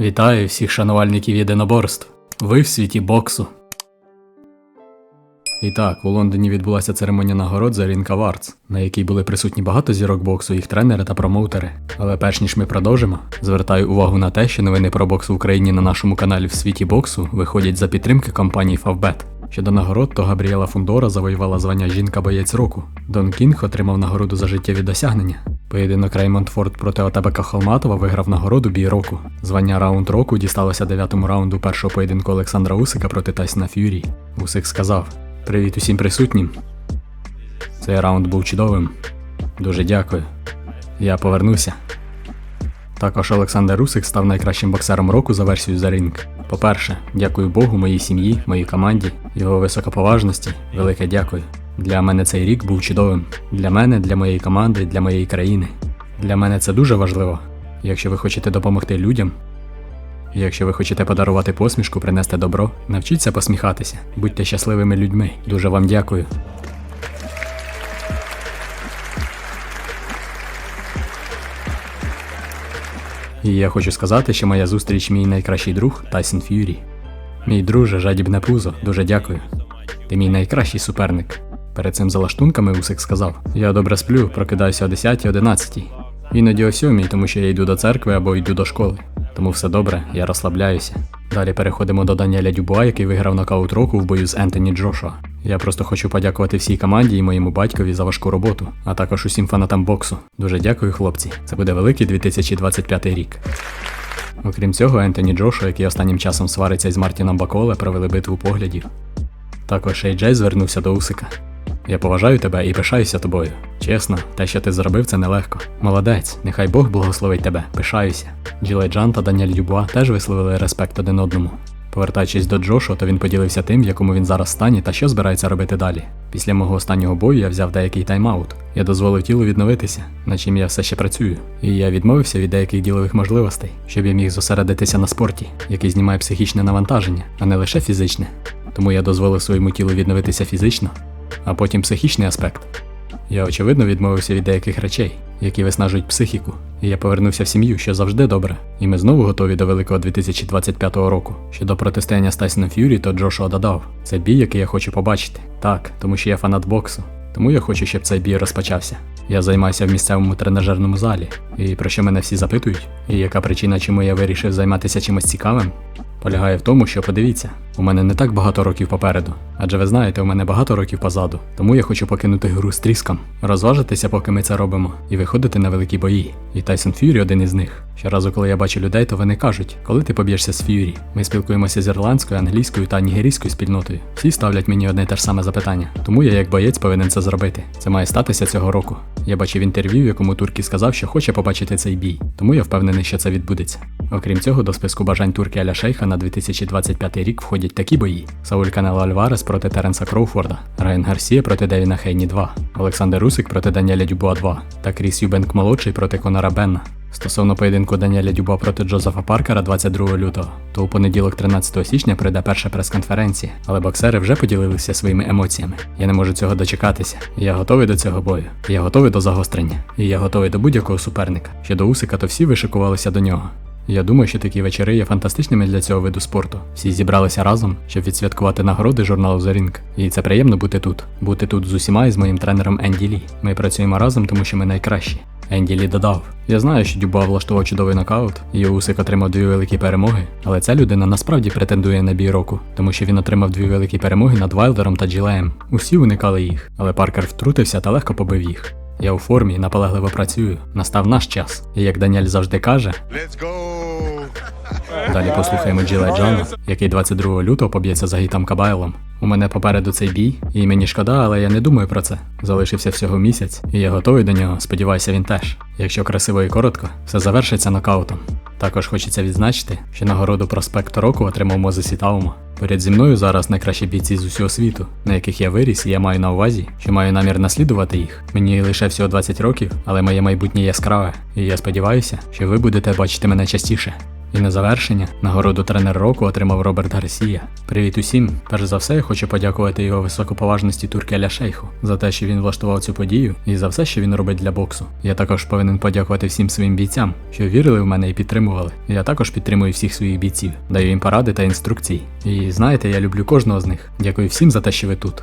Вітаю всіх шанувальників єдиноборств. Ви в світі боксу. І так, у Лондоні відбулася церемонія нагород за Рінка Вартс, на якій були присутні багато зірок боксу, їх тренери та промоутери. Але перш ніж ми продовжимо, звертаю увагу на те, що новини про бокс в Україні на нашому каналі в світі боксу виходять за підтримки компанії Favbet. Щодо нагород, то Габріела Фундора завоювала звання жінка-боєць року. Дон Кінг отримав нагороду за життєві досягнення. Поєдинок Реймонд Форд проти Отебека Холматова виграв нагороду бій року. Звання раунд року дісталося дев'ятому раунду першого поєдинку Олександра Усика проти Тайсона Ф'юрі. Усик сказав: Привіт усім присутнім. Цей раунд був чудовим. Дуже дякую. Я повернуся. Також Олександр Русик став найкращим боксером року за версією за ринг. По-перше, дякую Богу, моїй сім'ї, моїй команді, його високоповажності. Велике дякую. Для мене цей рік був чудовим. Для мене, для моєї команди, для моєї країни. Для мене це дуже важливо. Якщо ви хочете допомогти людям, якщо ви хочете подарувати посмішку, принести добро, навчіться посміхатися, будьте щасливими людьми. Дуже вам дякую. І я хочу сказати, що моя зустріч мій найкращий друг Тайсон Ф'юрі. Мій друже, жадібне пузо, дуже дякую. Ти мій найкращий суперник. Перед цим за лаштунками Усик сказав: Я добре сплю, прокидаюся о 10-11. Іноді о 7, тому що я йду до церкви або йду до школи. Тому все добре, я розслабляюся. Далі переходимо до Даніеля Дюбуа, який виграв нокаут року в бою з Ентоні Джошуа. Я просто хочу подякувати всій команді і моєму батькові за важку роботу, а також усім фанатам боксу. Дуже дякую, хлопці. Це буде великий 2025 рік. Окрім цього, Ентоні Джошуа, який останнім часом свариться із Мартіном Баколе, провели битву поглядів. Також Ей звернувся до Усика. Я поважаю тебе і пишаюся тобою. Чесно, те, що ти зробив, це нелегко. Молодець, нехай Бог благословить тебе, пишаюся. Джилей Джан та Даніель Дюбуа теж висловили респект один одному. Повертаючись до Джошуа, то він поділився тим, в якому він зараз стані та що збирається робити далі. Після мого останнього бою я взяв деякий тайм-аут. Я дозволив тілу відновитися, над чим я все ще працюю. І я відмовився від деяких ділових можливостей, щоб я міг зосередитися на спорті, який знімає психічне навантаження, а не лише фізичне. Тому я дозволив своєму тілу відновитися фізично, а потім психічний аспект. Я очевидно відмовився від деяких речей, які виснажують психіку, і я повернувся в сім'ю, що завжди добре. І ми знову готові до великого 2025 року. Щодо протистояння з Тайсоном Ф'юрі, то Джошуа додав. Це бій, який я хочу побачити. Так, тому що я фанат боксу. Тому я хочу, щоб цей бій розпочався. Я займаюся в місцевому тренажерному залі, і про що мене всі запитують, і яка причина, чому я вирішив займатися чимось цікавим, полягає в тому, що подивіться, у мене не так багато років попереду, адже ви знаєте, у мене багато років позаду, тому я хочу покинути гру з тріском, розважитися, поки ми це робимо, і виходити на великі бої. І Тайсон Ф'юрі один із них. Щоразу, коли я бачу людей, то вони кажуть, коли ти поб'єшся з Ф'юрі. Ми спілкуємося з ірландською, англійською та нігерійською спільнотою. Всі ставлять мені одне й те ж саме запитання. Тому я, як боєць, повинен це зробити. Це має статися цього року. Я бачив інтерв'ю, в якому Туркі сказав, що хоче побачити цей бій, тому я впевнений, що це відбудеться. Окрім цього, до списку бажань турки Аля Шейха на 2025 рік входять такі бої: Сауль Канело Альварес проти Теренса Кроуфорда, Райан Гарсія проти Девіна Хейні 2, Олександр Русик проти Даніеля Дюбуа 2 та Кріс Юбенк молодший проти Конора Бенна. Стосовно поєдинку Даніеля Дюба проти Джозефа Паркера 22 лютого, то у понеділок 13 січня прийде перша прес-конференція, але боксери вже поділилися своїми емоціями. Я не можу цього дочекатися. Я готовий до цього бою. Я готовий до загострення. І я готовий до будь-якого суперника. Щодо Усика, то всі вишикувалися до нього. Я думаю, що такі вечори є фантастичними для цього виду спорту. Всі зібралися разом, щоб відсвяткувати нагороди журналу The Ring. І це приємно бути тут. Бути тут з усіма і з моїм тренером Енді Лі. Ми працюємо разом, тому що ми найкращі. Енді Лі додав: Я знаю, що Дюба влаштував чудовий нокаут, і Усик отримав дві великі перемоги, але ця людина насправді претендує на бій року, тому що він отримав дві великі перемоги над Вайлдером та Джилеєм. Усі уникали їх, але Паркер втрутився та легко побив їх. Я у формі і наполегливо працюю. Настав наш час. І як Даніель завжди каже, Let's go! Далі послухаємо Джіла Джона, який 22 лютого поб'ється за Гітом Кабайлом. У мене попереду цей бій, і мені шкода, але я не думаю про це. Залишився всього місяць, і я готовий до нього, сподіваюся, він теж. Якщо красиво і коротко, все завершиться нокаутом. Також хочеться відзначити, що нагороду проспекту року отримав Мозесі Таума. Поряд зі мною зараз найкращі бійці з усього світу, на яких я виріс, і я маю на увазі, що маю намір наслідувати їх. Мені лише всього 20 років, але моє майбутнє яскраве, і я сподіваюся, що ви будете бачити мене частіше. І на завершення нагороду тренер року отримав Роберт Гарсія. Привіт усім! Перш за все, я хочу подякувати його високоповажності Туркеля Шейху за те, що він влаштував цю подію, і за все, що він робить для боксу. Я також повинен подякувати всім своїм бійцям, що вірили в мене і підтримували. Я також підтримую всіх своїх бійців, даю їм поради та інструкції. І знаєте, я люблю кожного з них. Дякую всім за те, що ви тут.